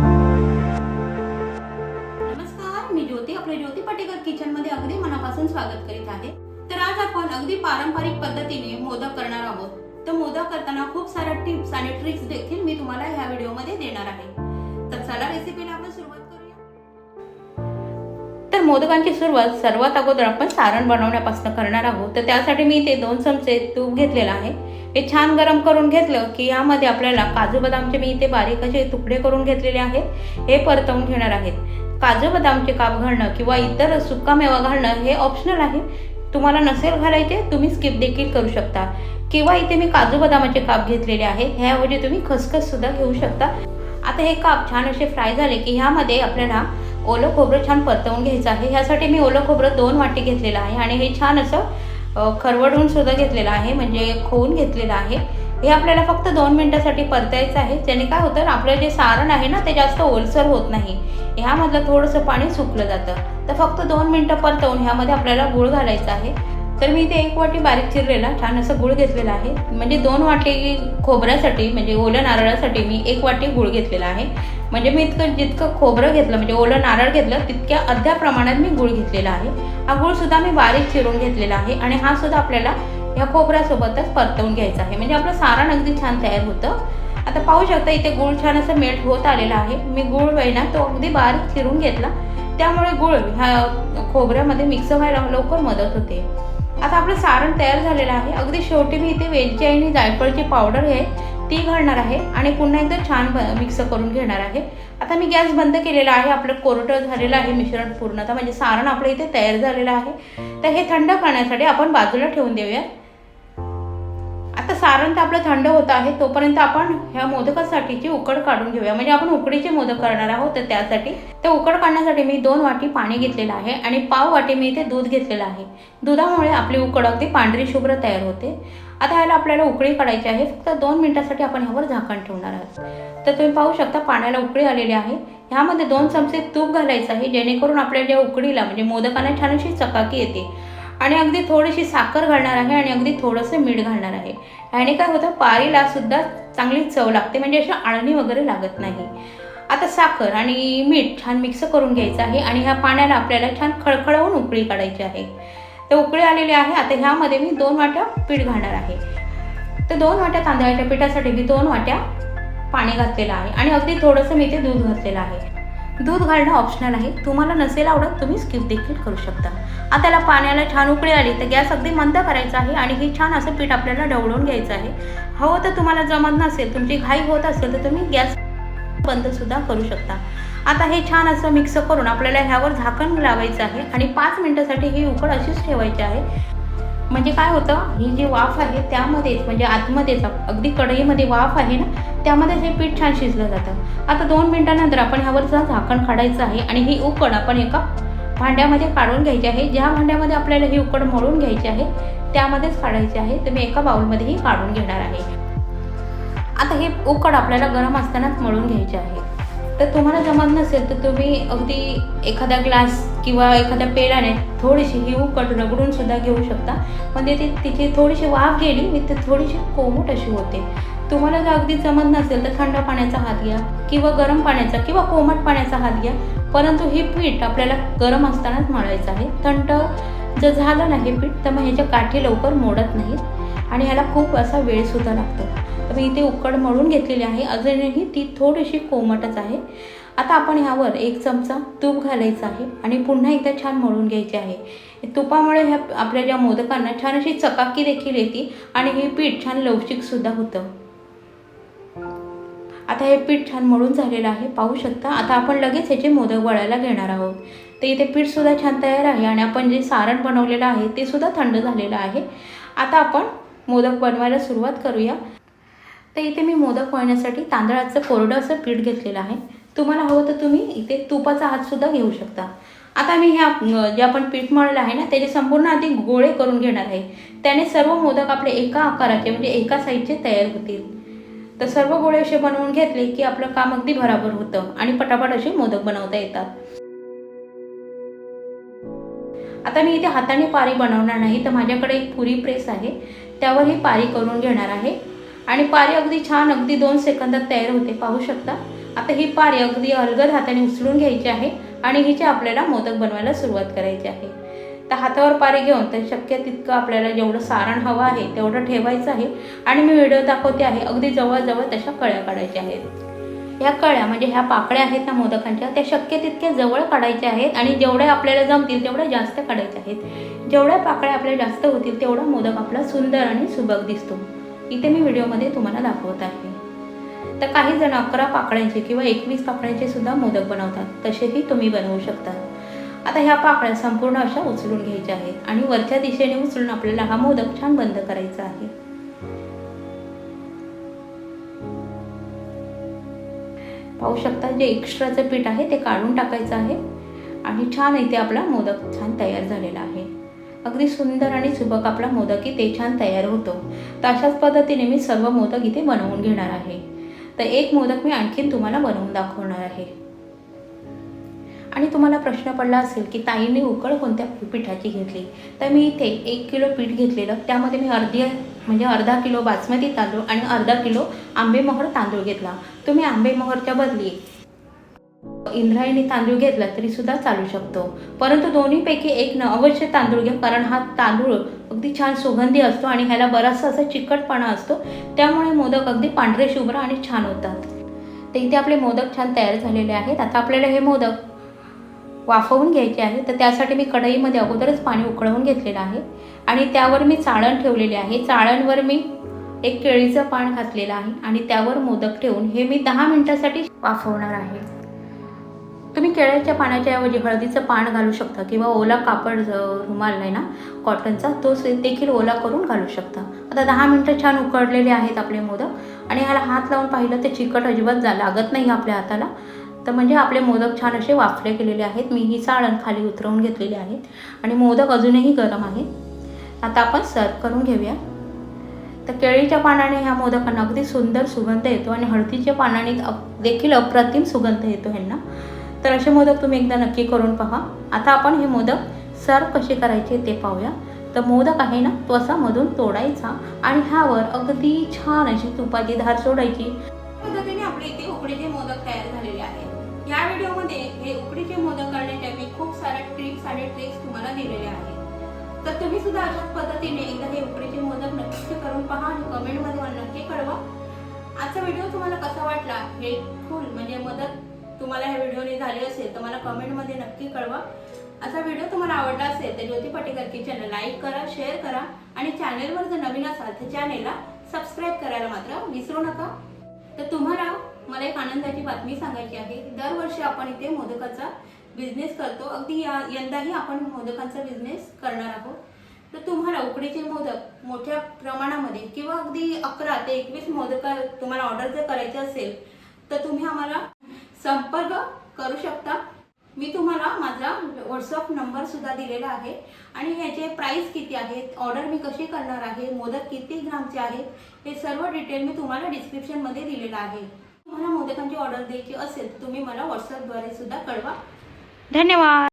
नमस्कार मी ज्योती आपल्या ज्योती पटेकर किचनमध्ये अगदी मनापासून स्वागत करीत आहे. तर आज आपण अगदी पारंपरिक पद्धतीने मोदक करणार आहोत. तर मोदक करताना खूप साऱ्या टिप्स आणि ट्रिक्स देखील मी तुम्हाला ह्या व्हिडिओमध्ये देणार आहे. तर चला रेसिपीला आपण सुरुवात मोदकांची सुरुवात सर्वात अगोदर आपण सारण बनवण्यापासून करणार आहोत. तर त्यासाठी मी इथे दोन चमचे तूप घेतलेलं आहे. हे छान गरम करून घेतलं की यामध्ये आपल्याला काजू बदामचे मी इथे बारीक असे तुकडे करून घेतलेले आहेत हे परतवून घेणार आहेत काजू बदामचे काप घालणं किंवा इतर सुका मेवा घालणं हे ऑप्शनल आहे. तुम्हाला नसेल घालायचे तुम्ही स्किप देखील करू शकता. किंवा इथे मी काजू बदामाचे काप घेतलेले आहेत ह्याऐवजी तुम्ही खसखस सुद्धा घेऊ शकता. आता हे काप छान असे फ्राय झाले की ह्यामध्ये आपल्याला ओलं खोबरं छान परतवून घ्यायचं आहे. ह्यासाठी मी ओलं खोबरं दोन वाटी घेतलेलं आहे आणि हे छान असं खरवडून सुद्धा घेतलेलं आहे म्हणजे खोवून घेतलेलं आहे. हे आपल्याला फक्त दोन मिनटासाठी परतायचं आहे. त्याने काय होतं आपलं जे सारण आहे ना ते जास्त ओलसर होत नाही. ह्यामधलं थोडंसं पाणी सुकलं जातं. तर फक्त दोन मिनटं परतवून ह्यामध्ये आपल्याला गूळ घालायचा आहे. तर मी इथे एक वाटी बारीक चिरलेला छान असं गूळ घेतलेला आहे. म्हणजे दोन वाटी खोबऱ्यासाठी म्हणजे ओल्या नारळासाठी मी एक वाटी गूळ घेतलेला आहे. म्हणजे मी इतकं जितकं खोबरं घेतलं म्हणजे ओलं नारळ घेतलं तितक्या अर्ध्या प्रमाणात मी गूळ घेतलेला आहे. हा गूळ सुद्धा मी बारीक चिरून घेतलेला आहे आणि हा सुद्धा आपल्याला या खोबऱ्यासोबतच परतवून घ्यायचा आहे. म्हणजे आपलं सारण अगदी छान तयार होतं. आता पाहू शकता इथे गूळ छान असं मेल्ट होत आलेला आहे. मी गूळ आहे ना तो अगदी बारीक चिरून घेतला. त्यामुळे गूळ ह्या खोबऱ्यामध्ये मिक्स व्हायला लवकर मदत होते. आता आपलं सारण तयार झालेलं आहे. अगदी शेवटी मी इथे वेलची आणि जायफळची पावडर आहे ती घालणार आहे आणि पुन्हा एकदा छान मिक्स करून घेणार आहे. आता मी गॅस बंद केलेला आहे आपलं कोरडं झालेलं आहे मिश्रण पूर्णतः म्हणजे सारण आपलं इथे तयार झालेलं आहे. तर हे थंड करण्यासाठी आपण बाजूला ठेवून देऊया. आता सारण तर आपलं थंड होत आहे तोपर्यंत आपण ह्या मोदकासाठीची उकड काढून घेऊया. म्हणजे आपण उकडीचे मोदक करणार आहोत तर त्यासाठी. तर उकड काढण्यासाठी मी दोन वाटी पाणी घेतलेलं आहे आणि पाव वाटी मी इथे दूध घेतलेलं आहे. दुधामुळे आपली उकड अगदी पांढरी शुभ्र तयार होते. आता ह्याला आपल्याला उकळी काढायची आहे. फक्त दोन मिनिटासाठी आपण ह्यावर झाकण ठेवणार आहोत. तर तुम्ही पाहू शकता पाण्याला उकळी आलेली आहे. ह्यामध्ये दोन चमचे तूप घालायचं आहे जेणेकरून आपल्या ज्या उकडीला म्हणजे मोदकांना छान अशी चकाकी येते. आणि अगदी थोडीशी साखर घालणार आहे आणि अगदी थोडंसं मीठ घालणार आहे. ह्याने काय होतं पारीला सुद्धा चांगली चव लागते म्हणजे अशी आळणी वगैरे लागत नाही. आता साखर आणि मीठ छान मिक्स करून घ्यायचं आहे आणि ह्या पाण्याला आपल्याला छान खळखळवून उकळी काढायची आहे. तर उकळी आलेली आहे. आता ह्यामध्ये मी दोन वाट्या पीठ घालणार आहे. तर दोन वाट्या तांदळाच्या पिठासाठी मी दोन वाट्या पाणी घातलेलं आहे आणि अगदी थोडंसं मी ते दूध घातलेलं आहे. दूध घालणं ऑप्शनल आहे. तुम्हाला नसेल आवडत तुम्ही स्किप देखील करू शकता. आता त्याला पाण्याला छान उकळी आली तर गॅस अगदी मंद करायचा आहे आणि हे छान असं पीठ आपल्याला डवळून घ्यायचं आहे. हवं तर तुम्हाला जमत नसेल तुमची घाई होत असेल तर तुम्ही गॅस बंद सुद्धा करू शकता. आता हे छान असं मिक्स करून आपल्याला ह्यावर झाकण लावायचं आहे आणि पाच मिनटासाठी ही उकड अशीच ठेवायची आहे. म्हणजे काय होतं ही जी वाफ आहे त्यामध्येच म्हणजे आतमध्येच अगदी कढईमध्ये वाफ आहे ना त्यामध्येच हे पीठ छान शिजलं जातं. आता दोन मिनटानंतर आपण ह्यावरचं झाकण काढायचं आहे आणि ही उकड आपण एका भांड्यामध्ये काढून घ्यायची आहे. ज्या भांड्यामध्ये आपल्याला ही उकड मळून घ्यायची आहे त्यामध्येच काढायची आहे. तर मी एका बाउलमध्येही काढून घेणार आहे. आता हे उकड आपल्याला गरम असतानाच मळून घ्यायचे आहे. तर तुम्हाला जमत नसेल तर तुम्ही अगदी एखादा ग्लास किंवा एखाद्या पेडाने थोडीशी ही कट रगडून सुद्धा घेऊ शकता. म्हणजे ती तिची थोडीशी वाफ गेली मी तर थोडीशी कोमट अशी होते. तुम्हाला जर अगदी जमत नसेल तर थंड पाण्याचा हात घ्या किंवा गरम पाण्याचा किंवा कोमट पाण्याचा हात घ्या. परंतु हे पीठ आपल्याला गरम असतानाच मळायचं आहे. थंड जर झालं ना हे पीठ तर मग ह्याच्या काठी लवकर मोडत नाहीत आणि ह्याला खूप असा वेळसुद्धा लागतो. तर मी इथे उकड मळून घेतलेली आहे. अजूनही ती थोडीशी कोमटच आहे. आता आपण ह्यावर एक चमचा तूप घालायचं आहे आणि पुन्हा एकदा छान मळून घ्यायचे आहे. तुपामुळे ह्या आपल्या ज्या मोदकांना छान अशी चकाकी देखील येते आणि हे पीठ छान लवचिकसुद्धा होतं. आता हे पीठ छान मळून झालेलं आहे. पाहू शकता आता आपण लगेच ह्याचे मोदक वळायला घेणार आहोत. तर इथे पीठसुद्धा छान तयार आहे आणि आपण जे सारण बनवलेलं आहे ते सुद्धा थंड झालेलं आहे. आता आपण मोदक बनवायला सुरुवात करूया. तर इथे मी मोदक वळण्यासाठी तांदळाचं कोरडं असं पीठ घेतलेलं आहे. तुम्हाला हवं तर तुम्ही इथे तुपाचा हातसुद्धा घेऊ शकता. आता मी ह्या जे आपण पीठ मळलं आहे ना त्याचे संपूर्ण आधी गोळे करून घेणार आहे. त्याने सर्व मोदक आपले एका आकाराचे म्हणजे एका साईजचे तयार होतील. तर सर्व गोळे असे बनवून घेतले की आपलं काम अगदी भराभर होतं आणि पटापट असे मोदक बनवता येतात. आता मी इथे हाताने पारी बनवणार नाही तर माझ्याकडे एक पुरी प्रेस आहे. त्यावर ही पारी करून घेणार आहे. आणि पारी अगदी छान अगदी दोन सेकंदात तयार होते. पाहू शकता. आता ही पारी अगदी अलगद हाताने उचलून घ्यायची आहे आणि हिचे आपल्याला मोदक बनवायला सुरुवात करायची आहे. तर हातावर पारी घेऊन तर शक्य तितकं आपल्याला जेवढं सारण हवं आहे तेवढं ठेवायचं आहे. आणि मी व्हिडिओ दाखवते आहे अगदी जवळजवळ तशा कळ्या काढायच्या आहेत. ह्या कळ्या म्हणजे ह्या पाकळ्या आहेत ना मोदकांच्या त्या शक्य तितक्या जवळ काढायच्या आहेत आणि जेवढ्या आपल्याला जमतील तेवढ्या जास्त काढायच्या आहेत. जेवढ्या पाकळ्या आपल्या जास्त होतील तेवढा मोदक आपला सुंदर आणि सुबक दिसतो. इथे मी व्हिडिओमध्ये तुम्हाला दाखवत आहे. तर काही जण अकरा पाकळ्यांचे किंवा एकवीस पाकळ्यांचे सुद्धा मोदक बनवतात. तसेही तुम्ही बनवू शकता. आता ह्या पाकळ्या संपूर्ण अशा उचलून घ्यायच्या आहेत आणि वरच्या दिशेने उचलून आपल्याला हा मोदक छान बंद करायचा आहे. पाहू शकता जे एक्स्ट्राचं पीठ आहे ते काढून टाकायचं आहे आणि छान इथे आपला मोदक छान तयार झालेला आहे. अगदी सुंदर आणि सुबक आपला मोदक इथे छान तयार होतो. तर अशाच पद्धतीने मी सर्व मोदक इथे बनवून घेणार आहे. तर एक मोदक मी आणखीन तुम्हाला बनवून दाखवणार आहे. आणि तुम्हाला प्रश्न पडला असेल की ताईने उकळ कोणत्या पिठाची घेतली? तर मी इथे एक किलो पीठ घेतलेलं. त्यामध्ये मी अर्धी म्हणजे अर्धा किलो बासमती तांदूळ आणि अर्धा किलो आंबेमोहर तांदूळ घेतला. तुम्ही आंबेमोहरच्या बदली इंद्रायणी तांदूळ घेतला तरी सुद्धा चालू शकतो. परंतु दोन्हीपैकी एक न अवश्य तांदूळ घ्या कारण हा तांदूळ अगदी छान सुगंधी असतो आणि ह्याला बराचसा असा चिकटपणा असतो. त्यामुळे मोदक अगदी पांढरे शुभ्र आणि छान होतात. तर इथे आपले मोदक छान तयार झालेले आहेत. आता आपल्याला हे मोदक वाफवून घ्यायचे आहे तर त्यासाठी मी कढईमध्ये अगोदरच पाणी उकळवून घेतलेलं आहे. आणि त्यावर मी चाळण ठेवलेले आहे. चाळणवर मी एक केळीचं पान घातलेलं आहे आणि त्यावर मोदक ठेवून हे मी दहा मिनिटासाठी वाफवणार आहे. तुम्ही केळ्याच्या पाण्याच्या ऐवजी हळदीचं पान घालू शकता किंवा ओला कापड रुमाल आहे ना कॉटनचा तो से- देखील ओला करून घालू शकता. आता दहा मिनटं छान उकडलेले आहेत आपले मोदक आणि ह्याला हात लावून पाहिलं तर चिकट अजिबात जा लागत नाही आपल्या हाताला. तर म्हणजे आपले मोदक छान असे वाफले गेलेले आहेत. मी ही चाळण खाली उतरवून घेतलेली आहेत आणि मोदक अजूनही गरम आहेत. आता आपण सर्व करून घेऊया. तर केळीच्या पानाने ह्या मोदकांना अगदी सुंदर सुगंध येतो आणि हळदीच्या पानाने अप- देखील अप्रतिम सुगंध येतो ह्यांना. तर असे मोदक तुम्ही एकदा नक्की करून पहा. आता आपण हे मोदक सर्व कसे करायचे ते पाहूया. तर मोदक आहे ना तो असा मधून तोडायचा आणि ह्यावर अगदी छान अशी तुपाची धार सोडायची. पद्धतीने आपले इथे उकडीचे मोदक तयार झालेले आहेत. या व्हिडिओमध्ये हे उकडीचे मोदक करण्याच्या मी खूप साऱ्या ट्रिक्स आणि ट्रिक्स तुम्हाला दिलेल्या आहेत. तर तुम्ही सुद्धा अशाच पद्धतीने एकदा हे उकडीचे मोदक नक्की करून पहा आणि कमेंटमध्ये मला नक्की कळवा. आजचा व्हिडिओ तुम्हाला कसा वाटला हे फुल म्हणजे मदत तुम्हाला ह्या व्हिडिओने झाली असेल तर मला कमेंटमध्ये नक्की कळवा. असा व्हिडिओ तुम्हाला आवडला असेल तर ज्योती पटेकर किचन लाईक करा शेअर करा आणि चॅनेलवर जर नवीन असाल तर चॅनेलला सबस्क्राईब करायला मात्र विसरू नका. तर तुम्हाला मला एक आनंदाची बातमी सांगायची आहे. दरवर्षी आपण इथे मोदकाचा बिझनेस करतो. अगदी या यंदाही आपण मोदकांचा बिझनेस करणार आहोत. तर तुम्हाला उकडीचे मोदक मोठ्या प्रमाणामध्ये किंवा अगदी अकरा ते एकवीस मोदक तुम्हाला ऑर्डर जर करायचे असेल तर तुम्ही आम्हाला संपर्क करू शकता. मी तुम्हाला माझा व्हॉट्सअप नंबर सुद्धा दिलेला आहे. आणि ह्याचे प्राईस किती आहेत? ऑर्डर मी कशी करणार आहे? मोदक किती ग्रामचे आहेत? हे सर्व डिटेल मी तुम्हाला डिस्क्रिप्शनमध्ये दिलेलं आहे. तुम्हाला मोदकांची ऑर्डर द्यायची असेल तर तुम्ही मला व्हॉट्सअपद्वारे सुद्धा कळवा. धन्यवाद.